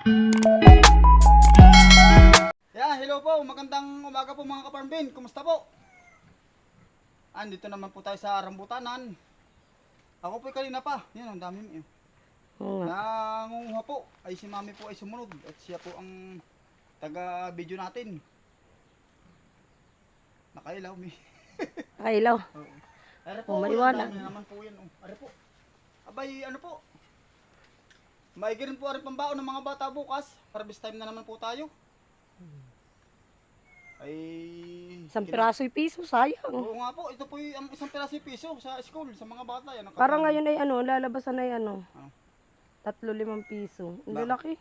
Yeah, hello po. Magandang umaga po mga kaparmbin. Kumusta po? Andito naman po tayo sa Rambutanan. Ako po kanina pa. Yan, ang dami mo. Oo nga. Nangunguha po. Ay si mami po ay sumunod. At siya po ang taga-video natin. Nakailaw mi. Kailaw. Oo. Are Oh, po, maliwanag. ang dami naman po yan. Oh. Are po. Abay, ano po? Maigi rin po rin pambaon ng mga bata bukas. Harvest time na naman po tayo. Ay... Isang kina- piraso'y piso, sayang. Oo nga po, ito po yung ang isang piraso piso sa school, sa mga bata. Yan, ang Para kapal- ngayon ay ano, lalabasan ay ano. Ano? Tatlo limang piso. Hindi Bakit? laki.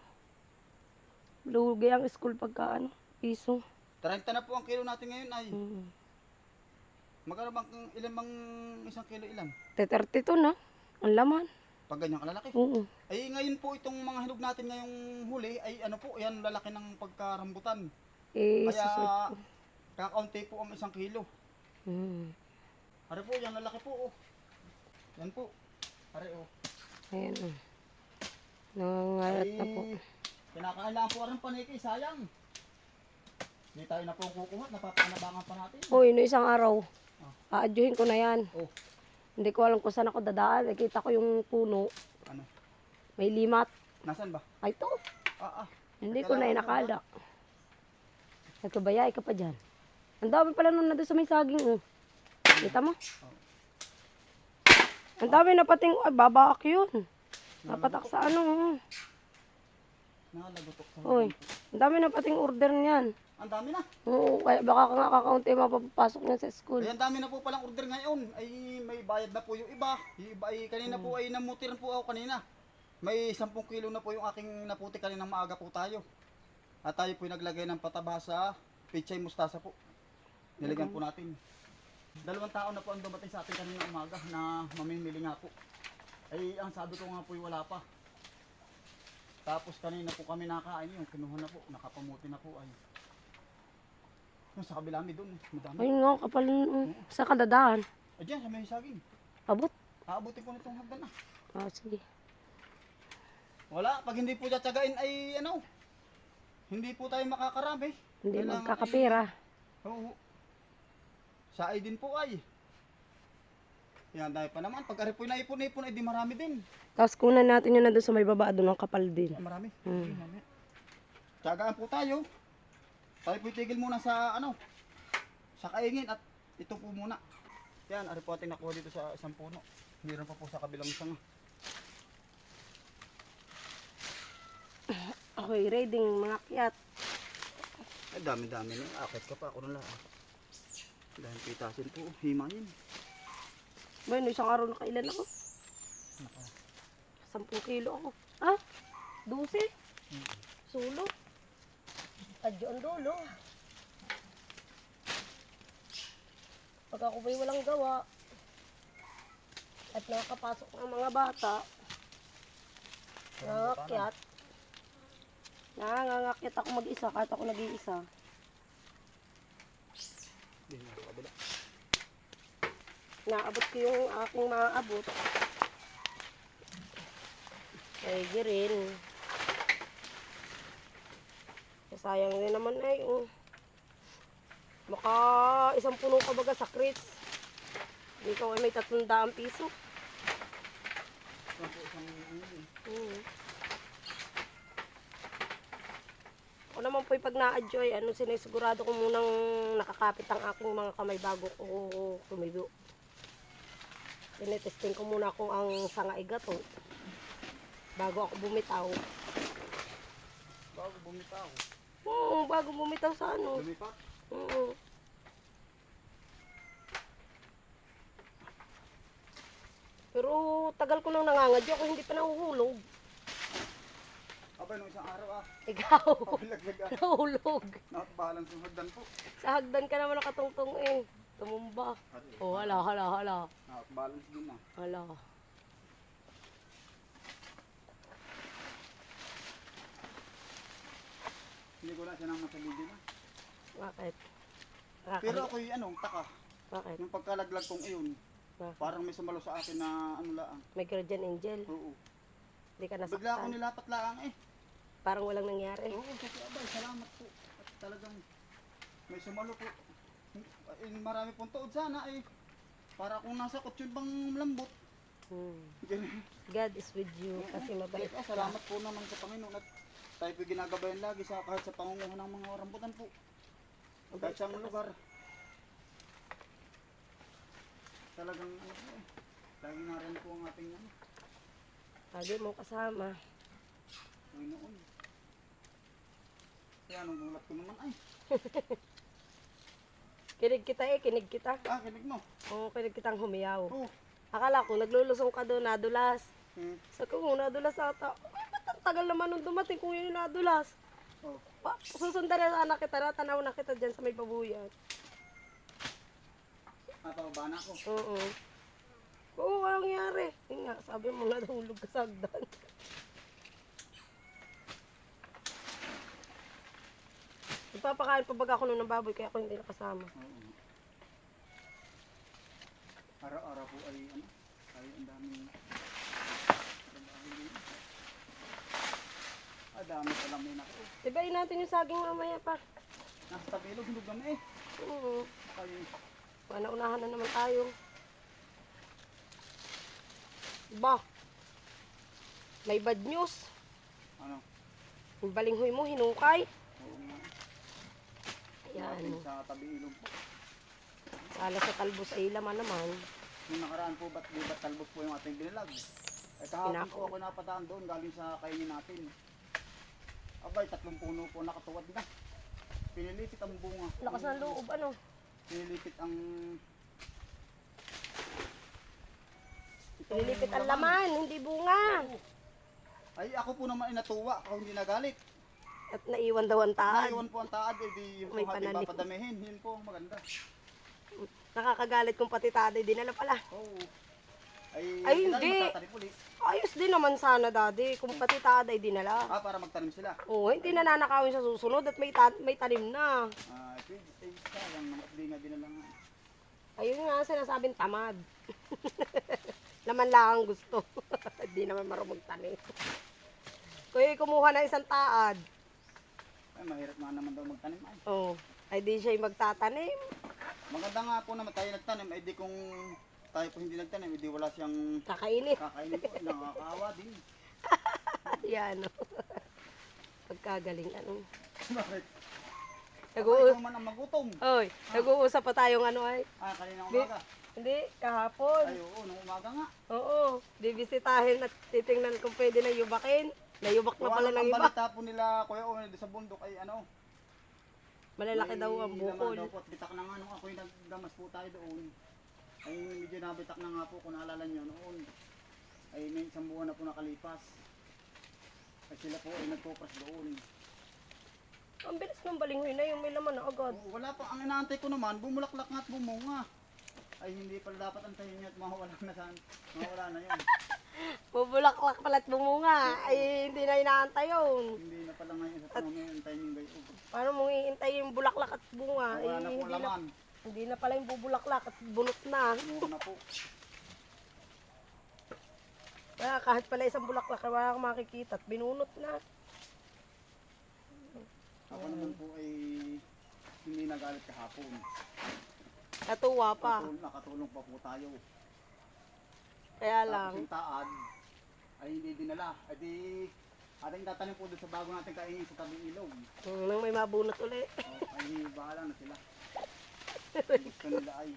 Lugi ang school pagka ano, piso. 30 na po ang kilo natin ngayon ay. Mm. Magkano bang ilan bang isang kilo ilan? 32 na. Ang laman. Pag ganyan kalalaki. Oo. Ay ngayon po itong mga hinog natin ngayong huli ay ano po, yan lalaki ng pagkarambutan. Eh, Kaya susut. kakaunti po ang isang kilo. Mm. Are po, yan lalaki po oh. Yan po. Are oh. Ayan. oh. Nangangalat na po. kinakailangan po rin paniki, sayang. Hindi tayo na po kukuha, napapanabangan pa natin. Uy, no isang araw. Aadyuhin ko na yan. Oh, Hindi ko alam kung saan ako dadaan. Nakita ko yung puno. ano? May limat. Nasaan ba? Ay, to. Ah, ah. Hindi ko na inakala. Nagkabayay ka pa dyan. Ang dami pala nung nandun sa may saging. Oh. Kita mo? Ang dami na pating, ay babaak yun. Napatak sa ano. oh. Nakalagotok sa Uy, ang dami na pating order niyan. Ang dami na. Oo, kaya baka ka nga kakaunti mapapasok niya sa school. Ay, ang dami na po palang order ngayon. Ay, may bayad na po yung iba. Yung iba ay kanina po ay namutiran po ako kanina. May 10 kilo na po yung aking naputi kanina maaga po tayo. At tayo po naglagay ng pataba sa pichay mustasa po. Nilagyan po natin. Dalawang tao na po ang dumating sa atin kanina umaga na mamimili nga po. Ay, ang sabi ko nga po ay wala pa. Tapos kanina po kami nakain yung kinuha na po, nakapamuti na po ay. Sa kabila mi doon, madami. Ayun nga, kapal nun. Sa kadadaan. Ah, dyan, sa may saging. Abot. Aabutin ko nitong hagdan na. Ah, sige. Wala, pag hindi po tsagain ay ano, hindi po tayo makakarami. Hindi Kailangan magkakapira. ay- Oo. Sa ay din po ay. Yan, dahil pa naman. Pag ari po naipon-ipon ay di marami din. Tapos kunan natin yun nandun sa may baba doon, ang kapal din. Marami. Hmm. Mamaya. Tsagaan po tayo. Tayo po itigil muna sa ano, sa kaingin at ito po muna. Yan, ari po ating nakuha dito sa isang puno. Meron pa po sa kabilang isang. Okay, reading mga kiyat. Ay, dami-dami na. Akit ka pa, ako na lang. Dahil pitasin po, himayin. Bueno, isang araw nakailan ako. 10 kilo ako. Ah? 12? Sulo? Adyo ang dulo. Pag ako ba'y walang gawa, at nakakapasok ng mga bata, nangangakyat, nangangakyat ako mag-isa kahit ako nag-iisa. Naabot ko yung aking maaabot. Ay, rin. Sayang din naman ay. Oh. Baka isang puno ka baga sa crates. Dito ay may tatlong daang piso. Hmm. Ako naman po pag na-adjoy, ano, sinisigurado ko munang nakakapit ang aking mga kamay bago ko tumigo. Tinetesting ko muna kung ang sanga ay gato. Bago ako bumitaw. Bago bumitaw. Oo, bago bumitaw sa ano. Lumipat. Oo. Pero tagal ko nang nangangadyo ako hindi pa nahuhulog. Abay, nung isang araw ah. Ikaw, Pabilaglag ah. nahulog. Nakakabahalan sa hagdan po. Sa hagdan ka naman nakatungtong eh. Tumumba. Oh, hala, hala, hala. Nakakabalance din ah. Hala. Hindi ko na siya nang masaligi na. Bakit? Pero Bakit? ako yung ano, taka. Bakit? Yung pagkalaglag kong iyon, Bakit? parang may sumalo sa akin na ano laang. May guardian angel. Oo. Hindi ka Bigla ako nasaktan. nilapat laang eh. parang walang nangyari. Oo, kasi abay, salamat po. At talagang may sumalo po. Eh, marami pong tuod sana eh. Para kung nasa kutsyon bang lambot. Hmm. God is with you kasi mabait Ah, salamat po naman sa Panginoon at tayo po ginagabayan lagi sa kahit sa pangunguha ng mga rambutan po. Kahit sa lugar. Talagang ano po eh. Lagi na rin po ang ating ano, Lagi mo kasama. Panginoon. Kaya nung gulat ko naman ay. Kinig kita eh, kinig kita. Ah, kinig mo. Oo, kinig kitang humiyaw. Oo. Akala ko, naglulusong ka doon, nadulas. Hmm. Sa ko, nadulas ata. Tagal naman nung dumating kung yun yung nadulas? Oh. Pa, susundan na sana kita, natanaw na kita dyan sa may babuyan. Napababa na ako. Oo. Oo, walang nangyari. Yun nga, sabi mo na nahulog ka sa hagdan. Nagpapakain pa baga ako nun ng baboy, kaya ako hindi nakasama. Oo. Araw-araw po ay ano, ay ang daming ang daming Ah, dami pa lang may nako. Tibayin natin yung saging mamaya pa. Nasa tabilog, hinog na eh. Oo. Kaya, Panaunahan na naman tayo. Ba? May bad news. ano, Yung balinghoy mo, hinukay. oo nga. Ayan. Sa tabi ilog po. Sala sa talbos ay laman naman. Nung nakaraan po, ba't di ba't talbos po yung ating binilag? Eh kahapon Pinako. po ako napadaan doon, galing sa kainin natin. Abay, tatlong puno po nakatuwad na. Pinilipit ang bunga. Lakas ng loob, ano? Pinilipit ang... Itong Nilipit ang laman, hindi bunga. Ay, ako po naman ay natuwa. Ako hindi nagalit. At naiwan daw ang taad. Naiwan po ang taad, eh di yung May po pananim. papadamihin. Yun po ang maganda. Nakakagalit kung pati taday dinala pala. Oo. Ay, Ay, hindi. Ayos din naman sana, daddy, kung pati taday dinala. Ah, para magtanim sila. Oo, hindi na nanakawin sa susunod at may, ta- may tanim na. Ah, pwede. Ay, sayang naman. Di nga din lang. Ayun nga, sinasabing tamad. Laman lang ang gusto. Hindi naman marunong tanim. Kuya, kumuha na isang taad. Ay, mahirap nga naman daw magtanim. Ay, Oh, ay di siya magtatanim. maganda nga po naman tayo nagtanim. Ay, di kung tayo po hindi nagtanim, hindi wala siyang Kakainit. kakainin po. Nakakaawa din. Yan. Pagkagaling ano. Bakit? Nag-uu- Ako naman ang magutom. Oy, nag-uusap pa tayong ano ay. Ah, kanina umaga. Hindi, kahapon. Ay, oo, nung umaga nga. Oo, bibisitahin at titingnan kung pwede na yubakin. Nayubak na pala ng Gawa ng iba. balita po nila, Kuya Owen, sa bundok ay ano. Malalaki may daw ang laman bukol. daw po at bitak na nga nung ako'y nagdamas po tayo doon. Ay medyo nabitak na nga po kung naalala nyo noon. Ay may isang buwan na po nakalipas. Ay sila po ay nagpupras doon. Ang bilis ng balinghoy na yung may laman na agad. Wala pa, ang inaantay ko naman, bumulaklak nga at bumunga. Ay hindi pala dapat antayin nyo at mawala na saan. Mawala na yun. Bubulaklak pala at bumunga. Ay, hindi na inaantay yun. hindi na pala ngayon sa panahon ngayon antayin yung gayo. Paano mo iintay yung bulaklak at bunga? Ay, Wala na po hindi, na, laman. Hindi na pala yung bubulaklak at bunot na. Mura na po. Kaya kahit pala isang bulaklak, wala kang makikita at binunot na. Ako naman po ay hindi nagalit kahapon. Natuwa pa. Nakatulong, nakatulong pa po tayo. Kaya Tapos lang. yung taad ay hindi dinala. Ay di ating tatanim po doon sa bago natin kainin sa tabing ilog. Hmm, nang may mabunot uli. O, ay bahala na sila. Ang Gusto nila ay.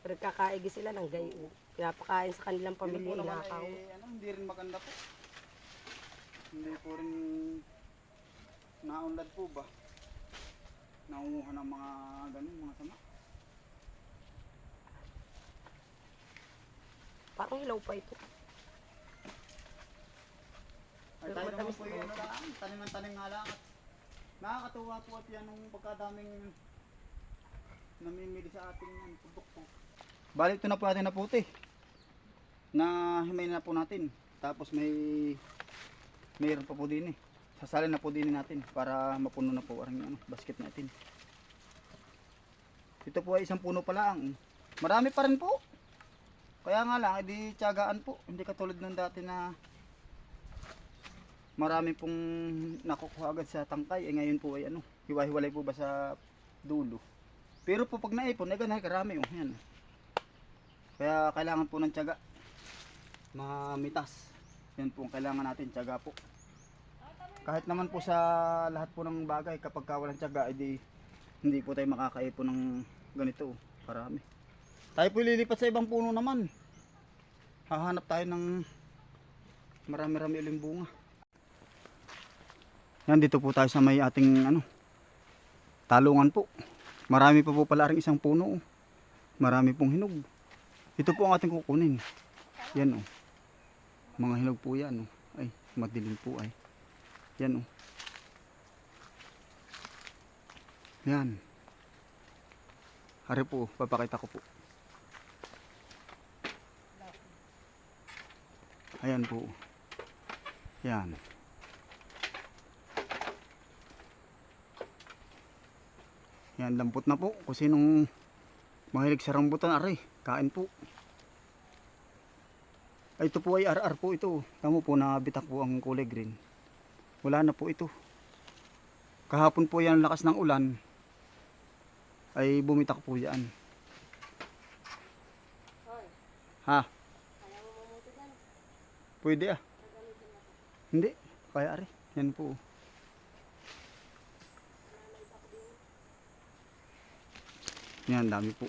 Pero kakaigi sila ng gayo. Pinapakain sa kanilang pamilya naman inakaw. ay ano, hindi rin maganda po. Hindi po rin naunlad po ba? Naunguha ng mga ganun, mga sama. Parang hilaw pa ito. Ay tayo naman po yung ano lang, nga lang. At nakakatuwa po at yan nung pagkadaming namimili sa ating ano, produkto. Balik ito na po natin na puti. Na himay na po natin. Tapos may mayroon pa po din eh. Sasalin na po din natin para mapuno na po ang ano, basket natin. Ito po ay isang puno pa lang. Marami pa rin po. Kaya nga lang, edi tiyagaan po. Hindi katulad nung dati na marami pong nakukuha agad sa tangkay. Eh ngayon po ay ano, hiwa-hiwalay po ba sa dulo. Pero po pag naipon, ay ganun, karami oh. Yan. Kaya kailangan po ng tiyaga. Mamitas. Yan po ang kailangan natin, tiyaga po. Kahit naman po sa lahat po ng bagay, kapag ka walang tiyaga, edi hindi po tayo makakaipon ng ganito. oh. Karami. Tayo po lilipat sa ibang puno naman. Hahanap tayo ng marami-rami uling bunga. Yan dito po tayo sa may ating ano talungan po. Marami pa po pala ring isang puno. Marami pong hinog. Ito po ang ating kukunin. Yan oh. Mga hinog po yan oh. Ay, madilim po ay. Yan oh. Yan. Hari po, papakita ko po. Ayan po. Yan. Yan, lampot na po. Kung sinong mahilig sa rambutan, aray, kain po. Ito po ay RR po ito. Tamo po, nabitak po ang kulay green. Wala na po ito. Kahapon po yan, lakas ng ulan. Ay, bumitak po yan. Ha? Pwede ah. Hindi. Kaya ari. Yan po. Yan, dami po.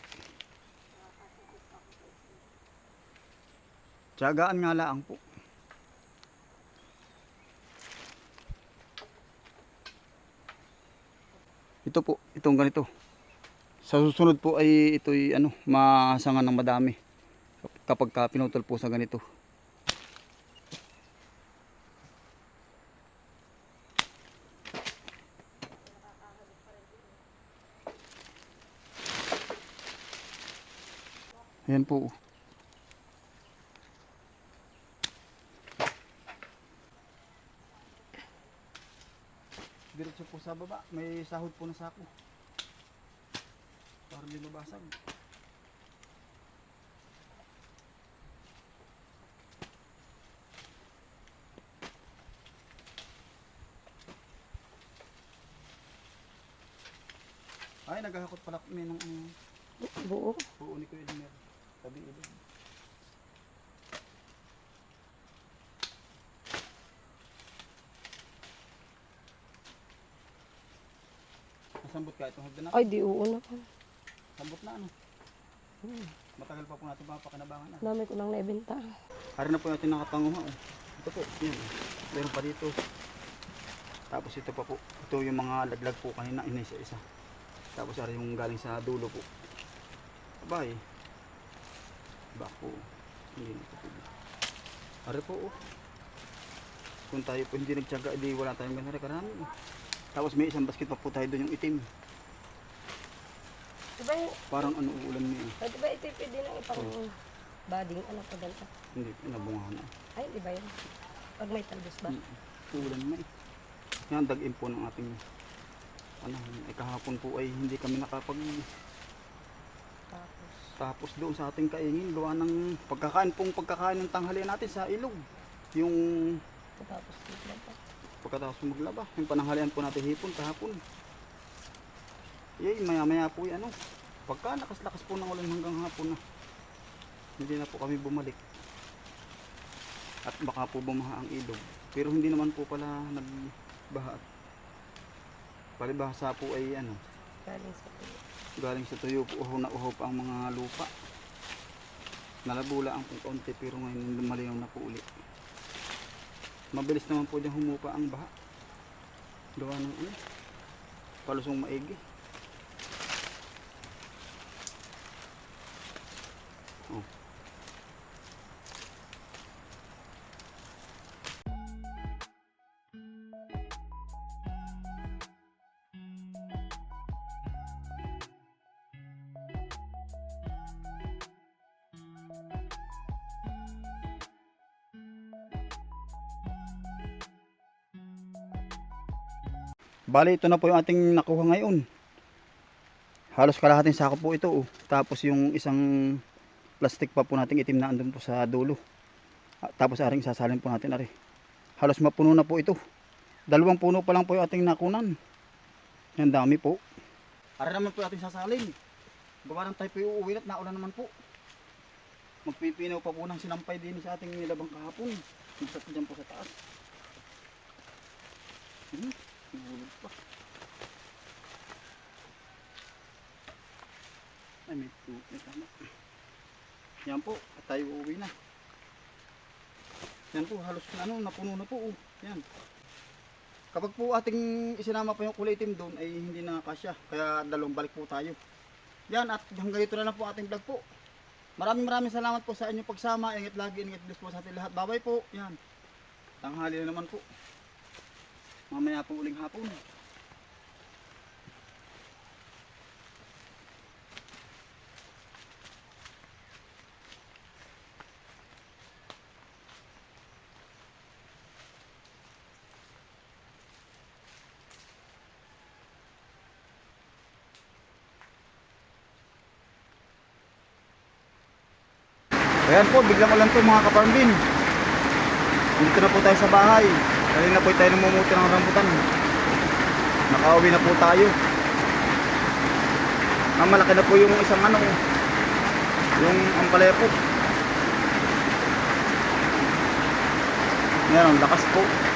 Tiyagaan nga lang po. Ito po, itong ganito. Sa susunod po ay ito'y ano, masangan ng madami kapag ka pinutol po sa ganito. Ayan po. Diretso po sa baba. May sahod po na sako. Para hindi mabasag. Ay, naghahakot pala kami ng um, Buo. buo ni Kuya Edmer. Tabi ilog. Nasambot ka itong hagdan natin. Ay, di oo na. Sambot na ano. Hmm. Matagal pa po natin mapakinabangan. Ano. Dami ko nang naibenta. Hari na po natin nakapanguha. Oh. Ito po, yun. Meron pa dito. Tapos ito pa po. Ito yung mga laglag po kanina, inisa-isa. Tapos ari yung galing sa dulo po. Abay. Bako. Hindi na po. Ari po oh. Kung tayo po hindi nagtyaga, di wala tayong ganari karami. Tapos may isang basket pa po tayo doon yung itim. Diba, Parang ano ulan niya. eh. ay, diba ito yung pwede nang ipang bading, ano pa ganito. Hindi, nabungahan na. Ay, di ba yun? Pag may talbos ba? Mm. Ulan na eh. Yan, dag-in po ng ating ano, eh, kahapon po ay hindi kami nakapag Tapos, doon sa ating kaingin gawa ng pagkakain pong pagkakain ng tanghalian natin sa ilog. Yung tapos dito pa. pagkatapos maglaba yung pananghalian po natin hipon kahapon. Yay maya maya po yan ano pagka lakas-lakas po ng ulan hanggang hapon na hindi na po kami bumalik. At baka po bumaha ang ilog. Pero hindi naman po pala nagbaha. Palibhasa po ay ano Galing sa tuyo. Galing sa tuyo uho na uho pa ang mga lupa. Nalabula ang kaunti pero ngayon lumalayaw na po uli. Mabilis naman po dyan humupa ang baha. Gawa ng ano palusong maigi Bali, ito na po yung ating nakuha ngayon. Halos kalahating sako po ito. Oh. Tapos yung isang plastic pa po nating itim na andun po sa dulo. Ah, Tapos aring sasalin po natin ari. halos mapuno na po ito. Dalawang puno pa lang po yung ating nakunan. Yan dami po. Ara naman po ating sasalin. Gawa ng tayo po yung uuwi at naulan naman po. Magpipinaw pa po ng sinampay din sa ating nilabang kahapon. Magsat dyan po sa taas. Hmm, nahulog pa. Ay, may, tu- may tama. Yan po, at tayo uuwi na. Yan po, halos na ano, napuno na po. Oh. Yan. Kapag po ating isinama pa yung kulay itim doon ay hindi na kasya. Kaya dalawang balik po tayo. Yan at hanggang dito na lang po ating vlog po. Maraming maraming salamat po sa inyong pagsama. Ingat lagi, ingat bless po sa ating lahat. Babay po. Yan. Tanghali na naman po. Mamaya po uling hapon. Ayan po, biglang ulan po mga kaparmbin. Dito na po tayo sa bahay. Kanina po tayo namumuti ng rambutan. Nakauwi na po tayo. Ah, malaki na po yung isang ano, yung ampalaya po. Yan, ang lakas po.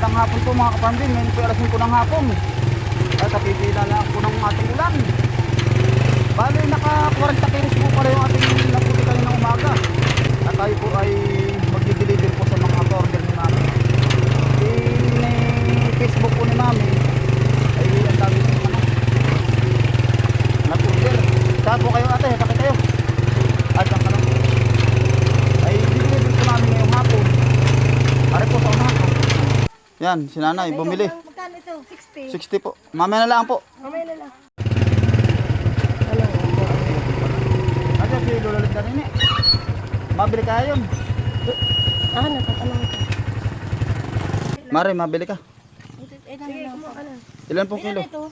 Magandang hapon po mga kaparmbin. Ngayon po alas 5 ng hapon. At kapipila na po ng ating ulan. Bali, naka 40 kilos po pala yung ating naputi kanina umaga. At tayo po ay magdi-deliver po sa mga order ni Mami. In Facebook po ni Mami ay ang dami po ano. Nag-order. Saan po kayo ate? Bakit kayo? At ang kanong ay deliver po namin ngayong hapon. Pare po sa unahan po. Yan, si nanay, bumili. Magkano ito? 60. 60 po. Mamaya na lang po. Mamaya na lang. Ano si Lolo Linda nini? Mabili ka yun. Ah, natatanong ko. Mare, mabili ka. Sige, kumuha ka na. Ilan pong kilo? Ito,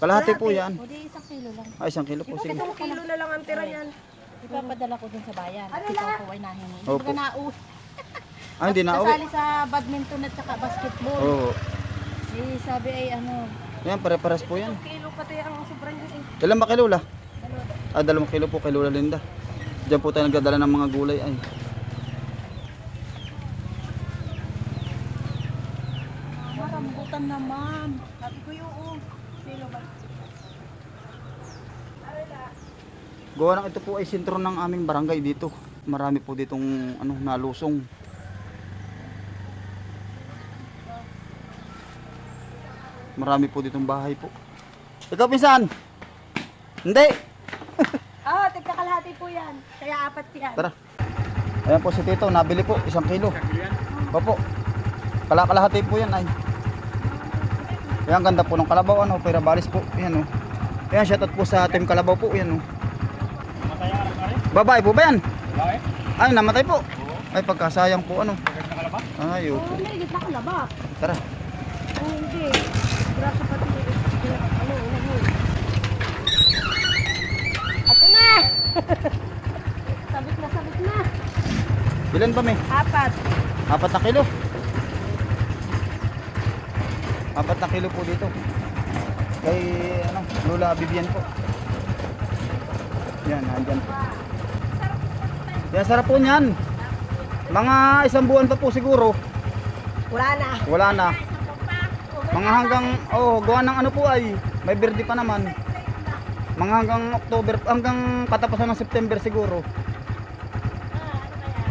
Kalahati po yan. o di isang kilo lang. Ay, isang kilo po. Sige. Itong kilo na lang ang tira niyan. Ipapadala ko dun sa bayan. Ano Ikaw na? po ay nahingi. Opo. Hindi ka nauwi. Ay, hindi na. Kasali sa badminton at saka basketball. Oo. Eh, sabi ay ano, Yan, pare-pares po yan. Kilo pati ang sobrang yun eh. Ilan ba kay Lola? Ah, dalawang kilo po kay Lola Linda. Diyan po tayo nagdadala ng mga gulay. Ay. marambutan naman. Sabi ko yung Sino ba? Gawa ng ito po ay sentro ng aming barangay dito. Marami po ditong ano, nalusong. Marami po ditong bahay po. Ikaw pinsan? Hindi. Ah, tigkakalahati po yan. Kaya apat yan. Tara. Ayan po si Tito, nabili po, isang kilo. Opo. Kalakalahati po yan ay. Ayan, ganda po ng kalabaw, ano, pera balis po. Ayan o. Ayan, shoutout po sa team kalabaw po, ayan o. Babae po ba yan? Ay, namatay po. Ay, pagkasayang po, ano. Ay, Oo, opo. may gitna ka laba. Tara. Oo, hindi. Graso pati. Ano, ano. Ato na! Sabit na, sabit na. Ilan pa may? Apat. Apat na kilo. Apat na kilo po dito. Kay ano, Lola Bibian po. Yan, andyan po. Yan, sarap po niyan. Mga isang buwan pa po siguro. Wala na. Wala na. Mga hanggang, oh, gawa ng ano po ay, may birthday pa naman. Mga hanggang October, hanggang katapusan ng September siguro.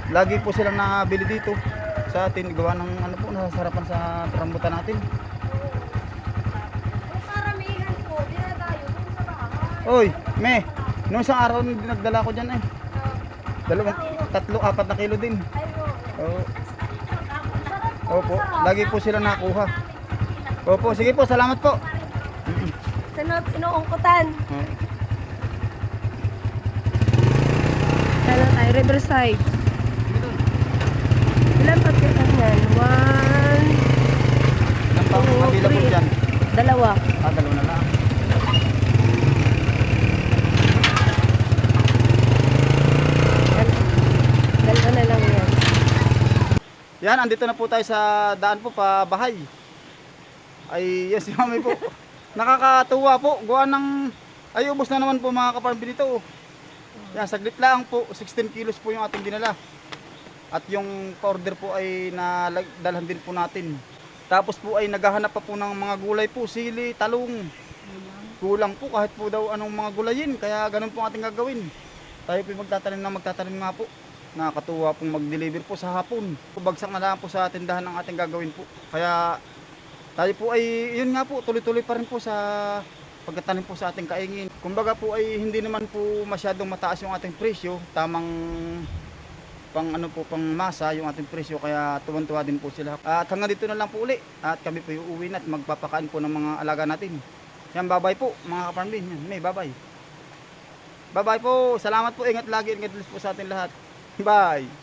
Lagi po silang nabili dito sa atin. Gawa ng ano po, nasasarapan sa rambutan natin. Oy, me, nung isang araw na dinagdala ko dyan eh. Dalawang, tatlo, apat na kilo din. Oo. Opo, lagi po sila nakuha. Opo, sige po, salamat po. Sunod, inuungkutan. Oo. Ano tayo? Riverside. Ilan pa kaya yan? One, Yan pa, Two, available three. dyan. dalawa. Ah, dalawa na lang. Yan. Dalawa na lang yan. Yan, andito na po tayo sa daan po, pa bahay. Ay, yan si mami po. Nakakatuwa po. Gawa ng, ay ubos na naman po mga kaparambin ito. oh. Yan, saglit lang po. 16 kilos po yung ating dinala. At yung order po ay nadalhan din po natin. Tapos po ay naghahanap pa po ng mga gulay po, sili, talong. Kulang po kahit po daw anong mga gulayin. Kaya ganun po ating gagawin. Tayo po magtatanim na magtatanim nga po. Nakakatuwa pong mag-deliver po sa hapon. Bagsak na lang po sa tindahan ang ating gagawin po. Kaya tayo po ay, yun nga po, tuloy-tuloy pa rin po sa pagkatanim po sa ating kaingin. Kumbaga po ay hindi naman po masyadong mataas yung ating presyo. Tamang pang ano po pang masa yung ating presyo kaya tuwan-tuwa din po sila. At hanggang dito na lang po uli. At kami po uuwi na at magpapakain po ng mga alaga natin. Yan, bye-bye po mga kaparambin. Yan, may bye-bye. Bye-bye po. Salamat po. Ingat lagi. Ingat po sa ating lahat. Bye.